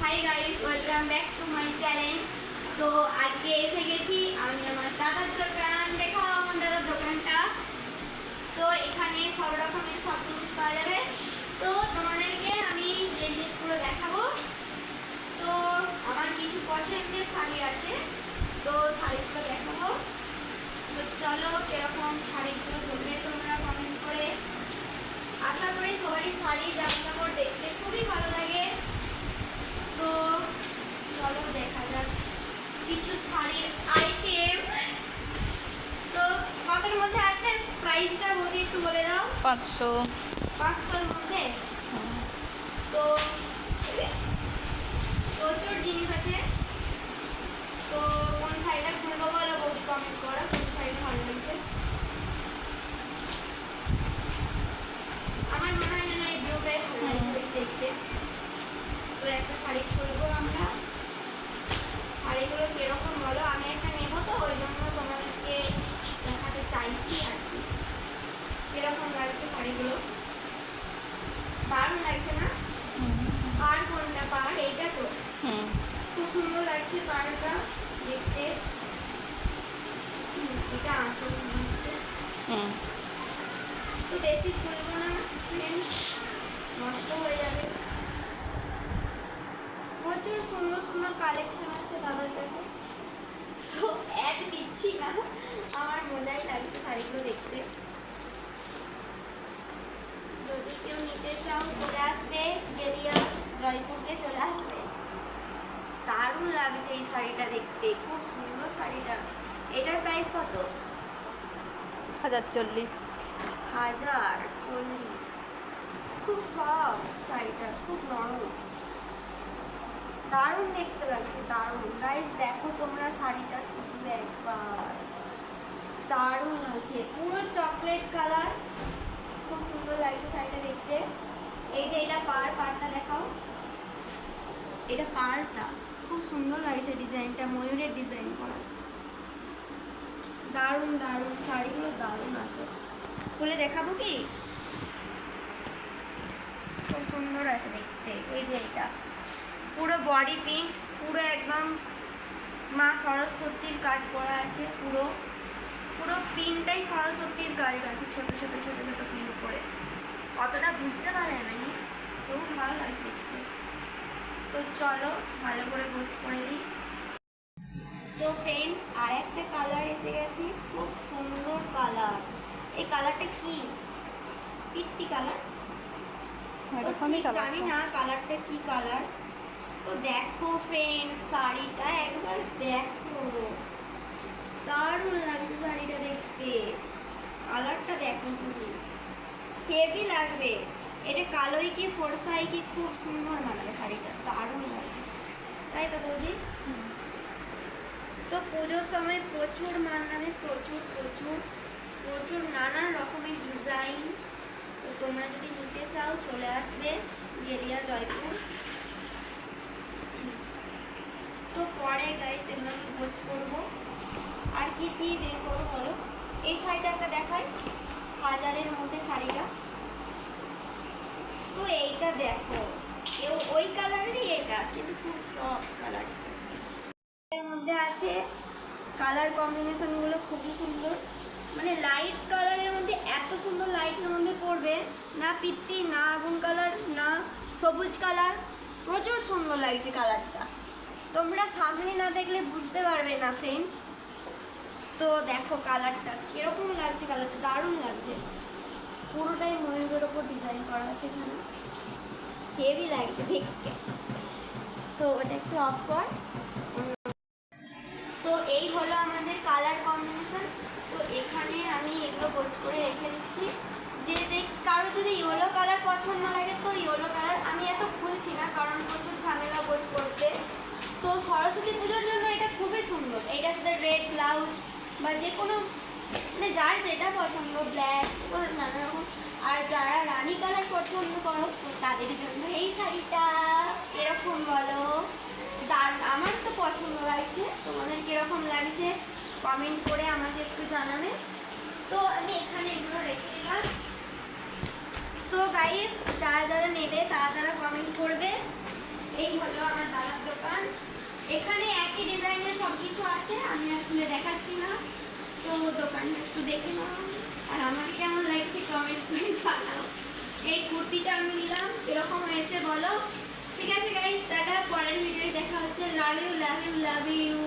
Hi guys welcome back to my channel তো আজকে এসে গেছি, আমি আমার দাদার দোকান দেখো আমার দাদার দোকানটা। তো এখানে সব রকমের সব জিনিস পাওয়া যাবে। তো তোমাদেরকে আমি যে জিনিসগুলো দেখাবো। তো আমার কিছু পছন্দের শাড়ি আছে। তো শাড়িগুলো দেখাবো। তো চলো কীরকম শাড়িগুলো বলবে তোমরা কমেন্ট করে। আশা করি সবারই শাড়ি জামা কাপড় দেখতে খুবই ভালো লাগে তো চলো দেখা যাক কিছু শাড়ির আইটেম তো কতের মধ্যে আছে প্রাইসটা বলি একটু বলে দাও পাঁচশো। পাঁচশোর মধ্যে? তো প্রচুর জিনিস আছে। তো কোন শাড়িটা খুলবো বলো? বৌদি কমেন্ট করো কোন শাড়িটা ভালো লাগছে? আমার মনে হয় যেন এই ব্লুটাই ভালো লাগছে দেখতে। তো একটা শাড়ি খুলবো আমরা। শাড়িগুলো কীরকম বলো? আমি একটা নেব তো ওই জন্য তোমাদেরকে দেখাতে চাইছি আর কি। কীরকম শাড়িগুলো। দারুণ লাগছে না? পাড় কোনটা? পাড় এইটা তো। খুব সুন্দর লাগছে পাড়টা দেখতে। এটা আঁচল হচ্ছে। তো বেশি খুলবো না নষ্ট হয়ে যাবে। প্রচুর সুন্দর সুন্দর কালেকশন আছে দাদার কাছে। তো এক দিচ্ছি না আমার মজাই লাগছে শাড়িগুলো দেখতে যদি কেউ নিতে চাও চলে আসবে গেরিয়া জয়পুরকে চলে আসবে। দারুণ লাগছে এই শাড়িটা দেখতে। খুব সুন্দর শাড়িটা। এটার প্রাইস কত? হাজার চল্লিশ। হাজার চল্লিশ। খুব সফট শাড়িটা খুব নরম। দারুণ দেখতে লাগছে দারুণ। গাইস দেখো তোমরা শাড়িটা শুধু একবার। দারুণ লাগছে। পুরো চকলেট কালার খুব সুন্দর লাগছে শাড়িটা দেখতে এই যে এটা পার পারটা দেখাও এটা পারটা খুব সুন্দর লাগছে ডিজাইনটা, ময়ূরের ডিজাইন করা আছে। দারুণ দারুণ, শাড়িগুলো দারুণ আছে। খুলে দেখাবো কি? খুব সুন্দর আছে দেখতে, এই যে এটা। পুরো বডি পিঙ্ক পুরো একদম মা সরস্বতীর কাজ করা আছে, পুরো। পুরো পিনটাই সরস্বতীর কাজ আছে, ছোটো ছোটো ছোটো ছোটো পিন করে। অতটা বুঝতে পারে না তবু ভালো লাগছে দেখতে। তো চলো ভালো করে গোছ করে দিই তো ফ্রেন্ডস আর একটা কালার এসে গেছি খুব সুন্দর কালার এই কালারটা কি? পিত্তি কালার কালার জানি না কালারটা কি কালার তো দেখো ফ্রেন্ডস শাড়িটা একবার দেখো। দারুণ লাগছে শাড়িটা দেখতে। কালারটা দেখো শুধু। হেভি লাগবে। এটা কালোই কি, ফোরসাই কি, খুব সুন্দর মানাবে শাড়িটা, দারুণ লাগবে তাই তো বৌদি? তো পুজোর সময় প্রচুর মাল নামে প্রচুর প্রচুর প্রচুর নানান রকমের ডিজাইন তো তোমরা যদি নিতে চাও, চলে আসবে গেরিয়া, জয়পুর। তো পরে গাইস এগুলো আমি খোঁজ করব। আর কি কি বের করব বলো? এই শাড়িটা একটা দেখাই, হাজারের মধ্যে শাড়িটা। তো এইটা দেখো। কেউ ওই কালারেরই এটা, কিন্তু খুব কালারের মধ্যে আছে কালার কম্বিনেশনগুলো খুবই সুন্দর। মানে লাইট কালারের মধ্যে এত সুন্দর লাইটের মধ্যে পড়বে। না পিত্তি, না আগুন কালার না সবুজ কালার প্রচুর সুন্দর লাগছে কালারটা তোমরা সামনে না দেখলে বুঝতে পারবে না ফ্রেন্ডস তো দেখো কালারটা কীরকম লাগছে কালারটা দারুণ লাগছে। পুরোটাই ময়ূরের ওপর ডিজাইন করা আছে এখানে। হেভি লাগছে দেখতে। তো ওটা একটু অফ কর। তো এই হলো আমাদের কালার কম্বিনেশন তো এখানে আমি এগুলো গোছ করে রেখে দিচ্ছি। যে দেখ কারও যদি ইয়েলো কালার পছন্দ লাগে তো ইয়েলো কালার আমি এত খুলছি না, কারণ প্রচুর ঝামেলা গোছ করতে। তো সরস্বতী পুজোর জন্য এটা খুবই সুন্দর। এইটার সাথে রেড ব্লাউজ বা যে কোনো মানে যার যেটা পছন্দ ব্ল্যাক নানা রকম। আর যারা রানী কালার পছন্দ করো, তাদের জন্য এই শাড়িটা। এরকম বলো? দার, আমার তো পছন্দ লাগছে। তোমাদের কীরকম লাগছে? কমেন্ট করে আমাকে একটু জানাবে। তো আমি এখানে এগুলো রেখে দিলাম। তো গাইস যারা যারা নেবে, তারা তারা কমেন্ট করবে। এই হলো আমার আমি আর খুলে দেখাচ্ছি না তো দোকানটা একটু দেখে নাও। আর আমার কেমন লাগছে কমেন্ট করে জানাও। এই কুর্তিটা আমি নিলাম, এরকম হয়েছে বলো। ঠিক আছে গাইজ টাটা, পরের ভিডিও দেখা হচ্ছে। Love you love you love you